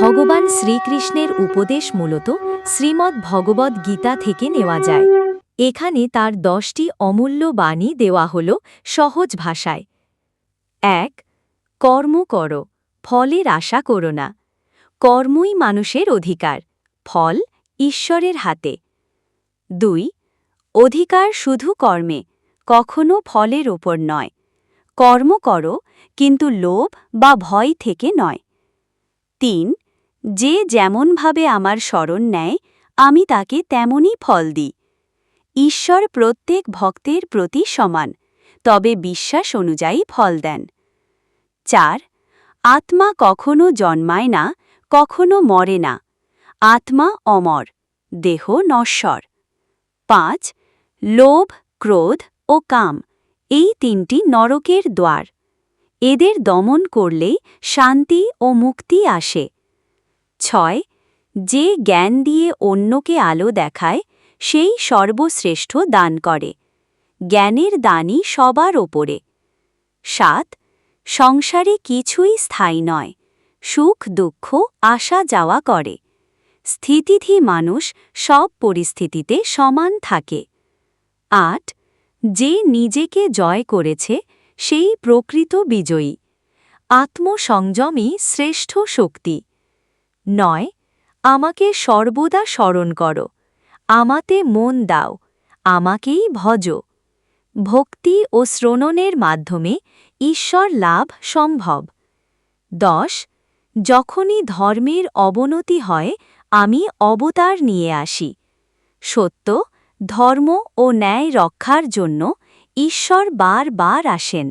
ভগবান শ্রীকৃষ্ণের উপদেশ মূলত শ্রীমদ্ ভগবদ্ গীতা থেকে নেওয়া যায়। এখানে তার দশটি অমূল্য বাণী দেওয়া হল সহজ ভাষায়। এক, কর্ম করো, ফলের আশা করো না। কর্মই মানুষের অধিকার, ফল ঈশ্বরের হাতে। দুই, অধিকার শুধু কর্মে, কখনো ফলের ওপর নয়। কর্ম করো, কিন্তু লোভ বা ভয় থেকে নয়। তিন যে যেমনভাবে আমার স্মরণ নেয়, আমি তাকে তেমনই ফল দিই। ঈশ্বর প্রত্যেক ভক্তের প্রতি সমান, তবে বিশ্বাস অনুযায়ী ফল দেন। চার, আত্মা কখনো জন্মায় না, কখনো মরে না। আত্মা অমর, দেহ নশ্বর। পাঁচ, লোভ, ক্রোধ ও কাম, এই তিনটি নরকের দ্বার। এদের দমন করলেই শান্তি ও মুক্তি আসে। ছয়, যে জ্ঞান দিয়ে অন্যকে আলো দেখায়, সেই সর্বশ্রেষ্ঠ দান করে। জ্ঞানের দানই সবার ওপরে। সাত, সংসারে কিছুই স্থায়ী নয়, সুখ, দুঃখ আসা যাওয়া করে। স্থিতিধি মানুষ সব পরিস্থিতিতে সমান থাকে। আট, যে নিজেকে জয় করেছে, সেই প্রকৃত বিজয়ী। আত্মসংযমই শ্রেষ্ঠ শক্তি। নয়, আমাকে সর্বদা স্মরণ করো। আমাতে মন দাও, আমাকেই ভজ। ভক্তি ও শ্রণনের মাধ্যমে ঈশ্বর লাভ সম্ভব। দশ, যখনই ধর্মের অবনতি হয়, আমি অবতার নিয়ে আসি। সত্য, ধর্ম ও ন্যায় রক্ষার জন্য ঈশ্বর বার বার আসেন।